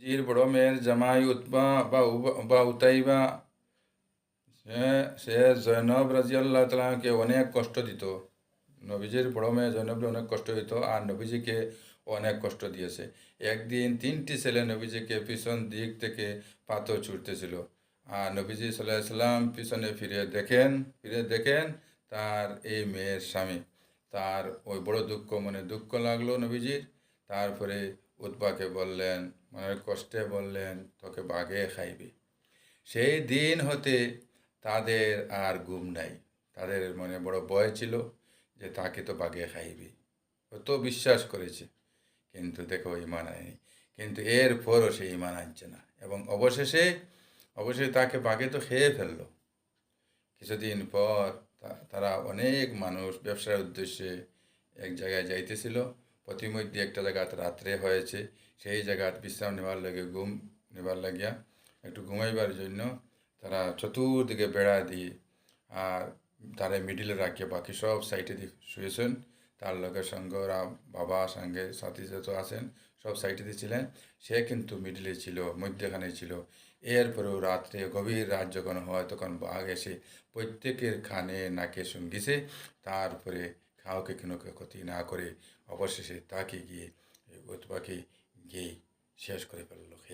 জির বড় মেয়ের জামাই উতবা বা বা উতাইবা সে সে জৈনব রাজিয়াল্লাহ তালাকে অনেক কষ্ট দিত নবীজির বড় মেয়ে জৈনবকে অনেক কষ্ট দিত আর নবীজিকে অনেক কষ্ট দিয়েছে। একদিন তিনটি ছেলে নবীজিকে পিছন দিক থেকে পাথর ছুটতেছিল আর নবীজি সাল্লাহ সাল্লাম পিছনে ফিরে দেখেন ফিরে দেখেন তার এই মেয়ের স্বামী। তার ওই বড় দুঃখ, মনে দুঃখ লাগল নবীজির তারপরে উৎপাকে বললেন, মনের কষ্টে বললেন, তোকে বাঘে খাইবে। সেই দিন হতে তাদের আর ঘুম নাই। তাদের মনে বড় ভয় ছিল যে তাকে তো বাঘে খাইবে। কত বিশ্বাস করেছে, কিন্তু দেখো ইমান আনেনি। কিন্তু এরপরও সে ইমান আনছে না এবং অবশেষে অবশেষে তাকে বাঘে তো খেয়ে ফেলল। কিছুদিন পর তারা অনেক মানুষ ব্যবসার উদ্দেশ্যে এক জায়গায় যাইতেছিল। প্রতিমধ্যে একটা জায়গাত রাত্রে হয়েছে। সেই জায়গাত বিশ্রাম নেবার লাগে ঘুম নেবার লাগিয়া একটু ঘুমাইবার জন্য তারা চতুর্দিকে বেড়া দিয়ে, আর তারা মিডিলে রাখিয়ে বাকি সব সাইডে দিয়ে শুয়েছেন। তার লোকের সঙ্গে ওরা বাবা সঙ্গে সাথী যত আছেন, সব সাইডে দিয়ে ছিলেন। সে কিন্তু মিডিলে ছিল, মধ্যখানে ছিল। এরপরেও রাত্রে গভীর রাত যখন হয় তখন বাঘ এসে প্রত্যেকের খানে নাকে সঙ্গিছে। তারপরে কাউকে কোনো ক্ষতি না করে অবশেষে তাকে গিয়ে উৎপাকে গিয়ে শেষ করে ফেলল। খেয়ে